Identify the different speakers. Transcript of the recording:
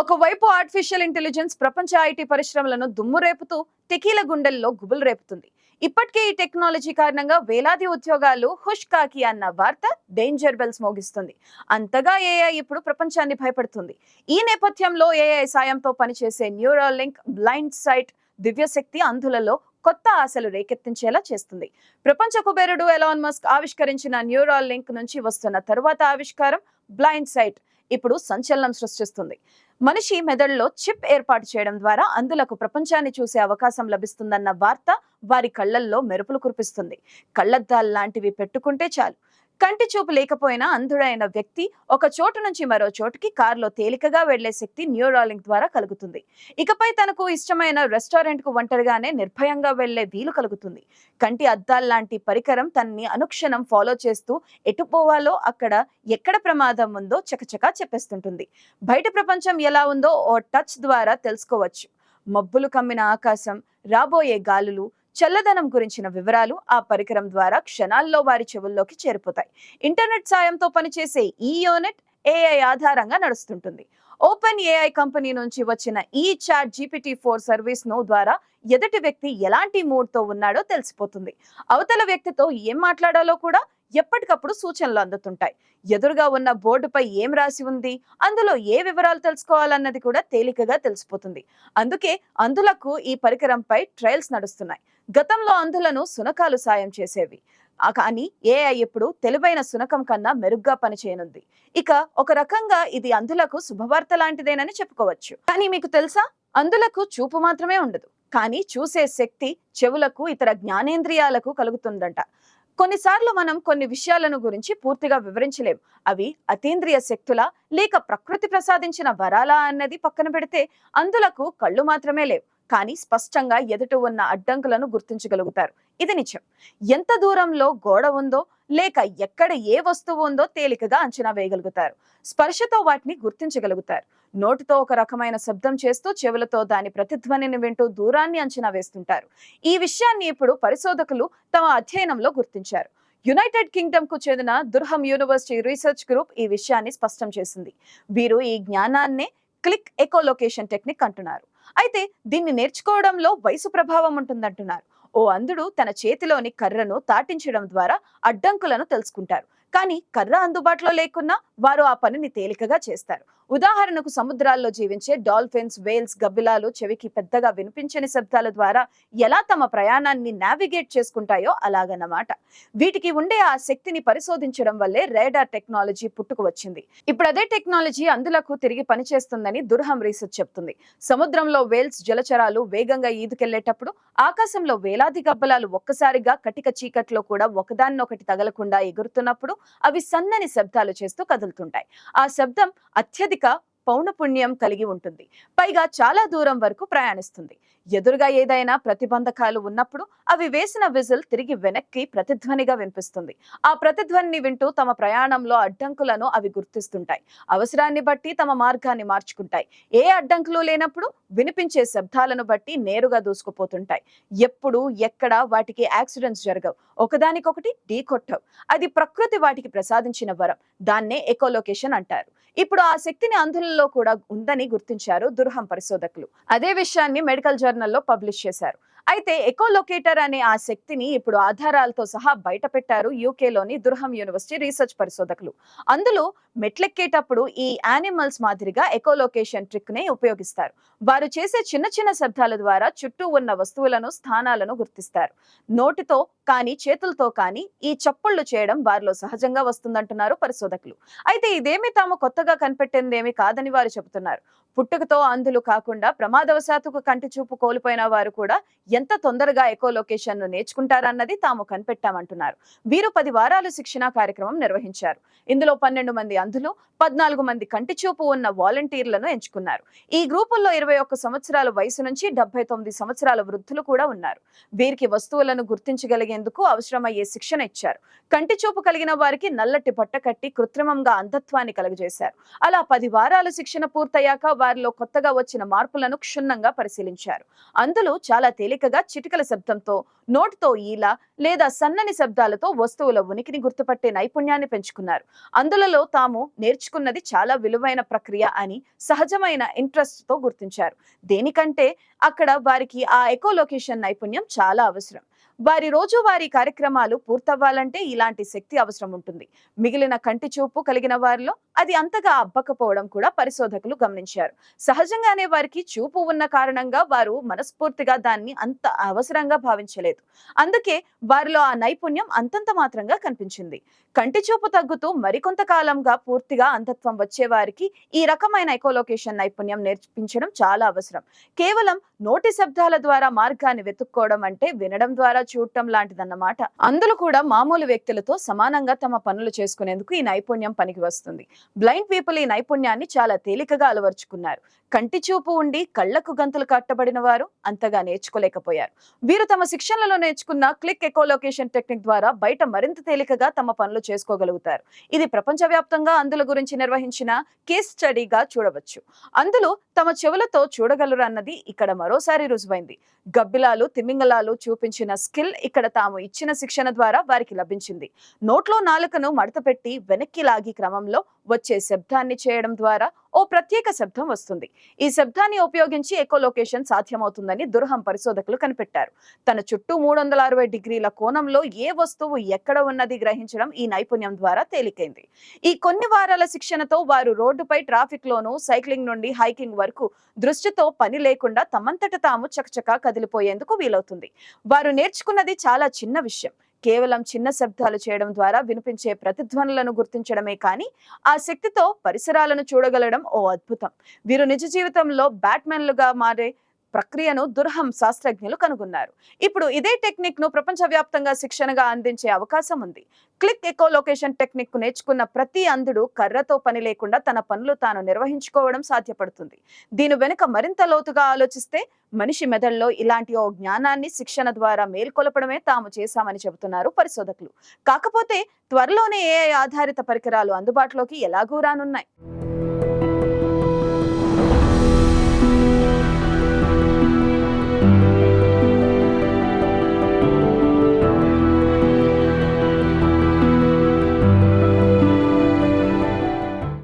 Speaker 1: ఒకవైపు artificial intelligence ప్రపంచ IT పరిశ్రమలను దుమ్ము రేపుతూ టెకీల గుండెల్లో గుబులు రేపుతుంది. ఇప్పటికే ఈ టెక్నాలజీ కారణంగా వేలాది ఉద్యోగాలు హుష్ కాకి అన్న వార్త డేంజర్ బెల్స్ మోగిస్తుంది. అంతగా ఏఐ ఇప్పుడు ప్రపంచాన్ని భయపడుతుంది. ఈ నేపథ్యంలో ఏఐ సాయంతో పనిచేసే న్యూరల్ లింక్ బ్లైండ్ సైట్ దివ్యశక్తి అంధులలో కొత్త ఆశలు రేకెత్తించేలా చేస్తుంది. ప్రపంచ కుబేరుడు ఎలాన్ మస్క్ ఆవిష్కరించిన న్యూరాల్ లింక్ నుంచి వస్తున్న తరువాత ఆవిష్కారం బ్లైండ్ సైట్ ఇప్పుడు సంచలనం సృష్టిస్తుంది. మనిషి మెదడులో చిప్ ఏర్పాటు చేయడం ద్వారా అందులకు ప్రపంచాన్ని చూసే అవకాశం లభిస్తుందన్న వార్త వారి కళ్ళల్లో మెరుపులు కురిపిస్తుంది. కళ్ళద్దాలు లాంటివి పెట్టుకుంటే చాలు. కంటి చూపు లేకపోయినా అంధుడైన వ్యక్తి ఒక చోటు నుంచి మరో చోటుకి కారులో తేలికగా వెళ్ళే శక్తి న్యూరాలింక్ ద్వారా కలుగుతుంది. ఇకపై తనకు ఇష్టమైన రెస్టారెంట్కు ఒంటరిగానే నిర్భయంగా వెళ్ళే వీలు కలుగుతుంది. కంటి అద్దాల్లాంటి పరికరం తనని అనుక్షణం ఫాలో చేస్తూ ఎటు పోవాలో అక్కడ ఎక్కడ ప్రమాదం ఉందో చకచకా చెప్పేస్తుంటుంది. బయట ప్రపంచం ఎలా ఉందో ఓ టచ్ ద్వారా తెలుసుకోవచ్చు. మబ్బులు కమ్మిన ఆకాశం రాబోయే గాలులు చల్లదనం గురించిన వివరాలు ఆ పరికరం ద్వారా క్షణాల్లో వారి చెవుల్లోకి చేరిపోతాయి. ఇంటర్నెట్ సాయంతో పనిచేసే ఈ యూనిట్ ఏఐ ఆధారంగా నడుస్తుంటుంది. ఓపెన్ ఏఐ కంపెనీ నుంచి వచ్చిన ఈ చాట్ జీపీటీ ఫోర్ సర్వీస్ను ద్వారా ఎదుటి వ్యక్తి ఎలాంటి మూడ్తో ఉన్నాడో తెలిసిపోతుంది. అవతల వ్యక్తితో ఏం మాట్లాడాలో కూడా ఎప్పటికప్పుడు సూచనలు అందుతుంటాయి. ఎదురుగా ఉన్న బోర్డుపై ఏం రాసి ఉంది అందులో ఏ వివరాలు తెలుసుకోవాలన్నది కూడా తేలికగా తెలిసిపోతుంది. అందుకే అందులకు ఈ పరికరంపై ట్రయల్స్ నడుస్తున్నాయి. గతంలో అంధులను సునకాలు సాయం చేసేవి. కానీ ఏఐ ఇప్పుడు తెలివైన సునకం కన్నా మెరుగ్గా పనిచేయనుంది. ఇక ఒక రకంగా ఇది అంధులకు శుభవార్త లాంటిదేనని చెప్పుకోవచ్చు. కానీ మీకు తెలుసా? అందులకు చూపు మాత్రమే ఉండదు. కానీ చూసే శక్తి చెవులకు ఇతర జ్ఞానేంద్రియాలకు కలుగుతుందంట. కొన్నిసార్లు మనం కొన్ని విషయాలను గురించి పూర్తిగా వివరించలేం. అవి అతీంద్రియ శక్తుల లేక ప్రకృతి ప్రసాదించిన వరాలా అన్నది పక్కన పెడితే అందులకు కళ్ళు మాత్రమే లేవు. కానీ స్పష్టంగా ఎదుట ఉన్న అడ్డంకులను గుర్తించగలుగుతారు. ఇది నిజం. ఎంత దూరంలో గోడ ఉందో లేక ఎక్కడ ఏ వస్తువు ఉందో తేలికగా అంచనా వేయగలుగుతారు. స్పర్శతో వాటిని గుర్తించగలుగుతారు. నోటితో ఒక రకమైన శబ్దం చేస్తూ చెవులతో దాని ప్రతిధ్వనిని వింటూ దూరాన్ని అంచనా వేస్తుంటారు. ఈ విషయాన్ని ఇప్పుడు పరిశోధకులు తమ అధ్యయనంలో గుర్తించారు. యునైటెడ్ కింగ్డమ్కు చెందిన దుర్హం యూనివర్సిటీ రీసెర్చ్ గ్రూప్ ఈ విషయాన్ని స్పష్టం చేసింది. వీరు ఈ జ్ఞానాన్నే క్లిక్ ఎకోలొకేషన్ టెక్నిక్ అంటున్నారు. అయితే దీన్ని నేర్చుకోవడంలో వయసు ప్రభావం ఉంటుందంటున్నారు. ఓ అంధుడు తన చేతిలోని కర్రను తాటించడం ద్వారా అడ్డంకులను తెలుసుకుంటారు. కానీ కర్ర అందుబాటులో లేకున్నా వారు ఆ పనిని తేలికగా చేస్తారు. ఉదాహరణకు సముద్రాల్లో జీవించే డాల్ఫిన్స్ వేల్స్ గబ్బిలాలు చెవికి పెద్దగా వినిపించని శబ్దాల ద్వారా ఎలా తమ ప్రయాణాన్ని నావిగేట్ చేసుకుంటాయో అలాగన్నమాట. వీటికి ఉండే ఆ శక్తిని పరిశోధించడం వల్లే రేడార్ టెక్నాలజీ పుట్టుకు వచ్చింది. ఇప్పుడు అదే టెక్నాలజీ అందులకు తిరిగి పనిచేస్తుందని దుర్హం రీసెర్చ్ చెప్తుంది. సముద్రంలో వేల్స్ జలచరాలు వేగంగా ఈదుకెళ్ళేటప్పుడు ఆకాశంలో వేలాది గబ్బలాలు ఒక్కసారిగా కటిక చీకట్లో కూడా ఒకదాన్నొకటి తగలకుండా ఎగురుతున్నప్పుడు అవి సన్నని శబ్దాలు చేస్తూ కదులుతుంటాయి. ఆ శబ్దం అత్యధిక పౌనపుణ్యం కలిగి ఉంటుంది. పైగా చాలా దూరం వరకు ప్రయాణిస్తుంది. ఎదురుగా ఏదైనా ప్రతిబంధకాలు ఉన్నప్పుడు అవి వేసిన విజిల్ తిరిగి వెనక్కి ప్రతిధ్వనిగా వినిపిస్తుంది. ఆ ప్రతిధ్వనిని వింటూ తమ ప్రయాణంలో అడ్డంకులను అవి గుర్తిస్తుంటాయి. అవసరాన్ని బట్టి తమ మార్గాన్ని మార్చుకుంటాయి. ఏ అడ్డంకులు లేనప్పుడు వినిపించే శబ్దాలను బట్టి నేరుగా దూసుకుపోతుంటాయి. ఎప్పుడు ఎక్కడ వాటికి యాక్సిడెంట్స్ జరగవు. ఒకదానికొకటి ఢీకొట్టవు. అది ప్రకృతి వాటికి ప్రసాదించిన వరం. దాన్నే ఎకోలొకేషన్ అంటారు. ఇప్పుడు ఆ శక్తిని అందులో అంధులలో కూడా ఉందని గుర్తించారు దుర్హం పరిశోధకులు. అదే విషయాన్ని మెడికల్ జర్నల్లో పబ్లిష్ చేశారు. అయితే ఎకోలొకేటర్ అనే ఆ శక్తిని ఇప్పుడు ఆధారాలతో సహా బయట పెట్టారు యూకేలోని దుర్హం యూనివర్సిటీ రీసెర్చ్ పరిశోధకులు. అందులో మెట్లెక్కేటప్పుడు ఈ యానిమల్స్ మాదిరిగా ఎకోలొకేషన్ ట్రిక్ని ఉపయోగిస్తారు. వారు చేసే చిన్న చిన్న శబ్దాల ద్వారా చుట్టూ ఉన్న వస్తువులను స్థానాలను గుర్తిస్తారు. నోటితో కానీ చేతులతో కానీ ఈ చప్పుళ్ళు చేయడం వారిలో సహజంగా వస్తుందంటున్నారు పరిశోధకులు. అయితే ఇదేమి తాము కొత్తగా కనిపెట్టిందేమీ కాదని వారు చెబుతున్నారు. పుట్టుకతో అంధులు కాకుండా ప్రమాదవశాత్తుకు కంటి చూపు కోల్పోయిన వారు కూడా ఎంత తొందరగా ఎకోలొకేషన్ను నేర్చుకుంటారన్నది తాము కనిపెట్టామంటున్నారు. వీరు పది వారాలు శిక్షణ కార్యక్రమం నిర్వహించారు. ఇందులో పన్నెండు మంది అంధులు పద్నాలుగు మంది కంటి చూపు ఉన్న వాలంటీర్లను ఎంచుకున్నారు. ఈ గ్రూపుల్లో ఇరవై ఒక్క సంవత్సరాల వయసు నుంచి డెబ్బై తొమ్మిది సంవత్సరాల వృద్ధులు కూడా ఉన్నారు. వీరికి వస్తువులను గుర్తించగలిగేందుకు అవసరమయ్యే శిక్షణ ఇచ్చారు. కంటి చూపు కలిగిన వారికి నల్లటి బట్ట కట్టి కృత్రిమంగా అంధత్వాన్ని కలుగజేశారు. అలా పది వారాల శిక్షణ పూర్తయ్యాక వారిలో కొత్తగా వచ్చిన మార్పులను క్షుణ్ణంగా పరిశీలించారు. అందులో చాలా తేలికగా చిటికల శబ్దంతో నోటితో ఈల లేదా సన్నని శబ్దాలతో వస్తువుల ఉనికిని గుర్తుపట్టే నైపుణ్యాన్ని పెంచుకున్నారు. అందులలో తాము నేర్చుకున్నది చాలా విలువైన ప్రక్రియ అని సహజమైన ఇంట్రెస్ట్తో గుర్తించారు. దేనికంటే అక్కడ వారికి ఆ ఎకోలొకేషన్ నైపుణ్యం చాలా అవసరం. వారి రోజువారీ కార్యక్రమాలు పూర్తవ్వాలంటే ఇలాంటి శక్తి అవసరం ఉంటుంది. మిగిలిన కంటి చూపు కలిగిన వారిలో అది అంతగా అబ్బకపోవడం కూడా పరిశోధకులు గమనించారు. సహజంగానే వారికి చూపు ఉన్న కారణంగా వారు మనస్ఫూర్తిగా దాన్ని అంత అవసరంగా భావించలేదు. అందుకే వారిలో ఆ నైపుణ్యం అంతంత మాత్రంగా కనిపించింది. కంటి చూపు తగ్గుతూ మరికొంతకాలంగా పూర్తిగా అంధత్వం వచ్చే వారికి ఈ రకమైన ఎకోలొకేషన్ నైపుణ్యం నేర్పించడం చాలా అవసరం. కేవలం నోటి శబ్దాల ద్వారా మార్గాన్ని వెతుక్కోవడం అంటే వినడం ద్వారా చూడటం లాంటిదన్నమాట. అందులో కూడా మామూలు వ్యక్తులతో సమానంగా తమ పనులు చేసుకునేందుకు ఈ నైపుణ్యం పనికి వస్తుంది. బ్లైండ్ పీపుల్ ఈ నైపుణ్యాన్ని చాలా తేలికగా అలవర్చుకున్నారు. కంటి చూపు ఉండి కళ్ళకు గంతులు కట్టబడిన వారు అంతగా నేర్చుకోలేకపోయారు. వీరు తమ శిక్షణలో నేర్చుకున్న క్లిక్ ఎకోలొకేషన్ టెక్నిక్ ద్వారా బయట మరింత తేలికగా తమ పనులు చేసుకోగలుగుతారు. ఇది ప్రపంచవ్యాప్తంగా అందుల గురించి నిర్వహించిన కేస్ స్టడీగా చూడవచ్చు. అందులో తమ చెవులతో చూడగలరు అన్నది ఇక్కడ మరోసారి రుజువైంది. గబ్బిలాలు తిమింగలాలు చూపించిన స్కిల్ ఇక్కడ తాము ఇచ్చిన శిక్షణ ద్వారా వారికి లభించింది. నోట్లో నాలుకను మడతపెట్టి వెనక్కి లాగి క్రమంలో వచ్చే శబ్దాన్ని చేయడం ద్వారా ఓ ప్రత్యేక శబ్దం వస్తుంది. ఈ శబ్దాన్ని ఉపయోగించి ఎకోలొకేషన్ సాధ్యమవుతుందని దుర్హం పరిశోధకులు కనిపెట్టారు. తన చుట్టూ మూడు వందల అరవై డిగ్రీల కోణంలో ఏ వస్తువు ఎక్కడ ఉన్నది గ్రహించడం ఈ నైపుణ్యం ద్వారా తేలికైంది. ఈ కొన్ని వారాల శిక్షణతో వారు రోడ్డుపై ట్రాఫిక్ లోను సైక్లింగ్ నుండి హైకింగ్ వరకు దృష్టితో పని లేకుండా తమంతట తాము చకచకా కదిలిపోయేందుకు వీలవుతుంది. వారు నేర్చుకున్నది చాలా చిన్న విషయం. కేవలం చిన్న శబ్దాలు చేయడం ద్వారా వినిపించే ప్రతిధ్వనులను గుర్తించడమే కానీ ఆ శక్తితో పరిసరాలను చూడగలడం ఓ అద్భుతం. వీరు నిజ జీవితంలో బ్యాట్మెన్లుగా మారే ప్రక్రియను దుర్హం శాస్త్రజ్ఞులు కనుగొన్నారు. ఇప్పుడు ఇదే టెక్నిక్ను ప్రపంచవ్యాప్తంగా శిక్షణగా అందించే అవకాశం ఉంది. క్లిక్ ఎకోలొకేషన్ టెక్నిక్ నేర్చుకున్న ప్రతి అంధుడు కర్రతో పని లేకుండా తన పనులు తాను నిర్వహించుకోవడం సాధ్యపడుతుంది. దీని వెనుక మరింత లోతుగా ఆలోచిస్తే మనిషి మెదడులో ఇలాంటి ఓ జ్ఞానాన్ని శిక్షణ ద్వారా మేల్కొలపడమే తాము చేశామని చెబుతున్నారు పరిశోధకులు. కాకపోతే త్వరలోనే ఏఐ ఆధారిత పరికరాలు అందుబాటులోకి ఎలాగూ రానున్నాయి.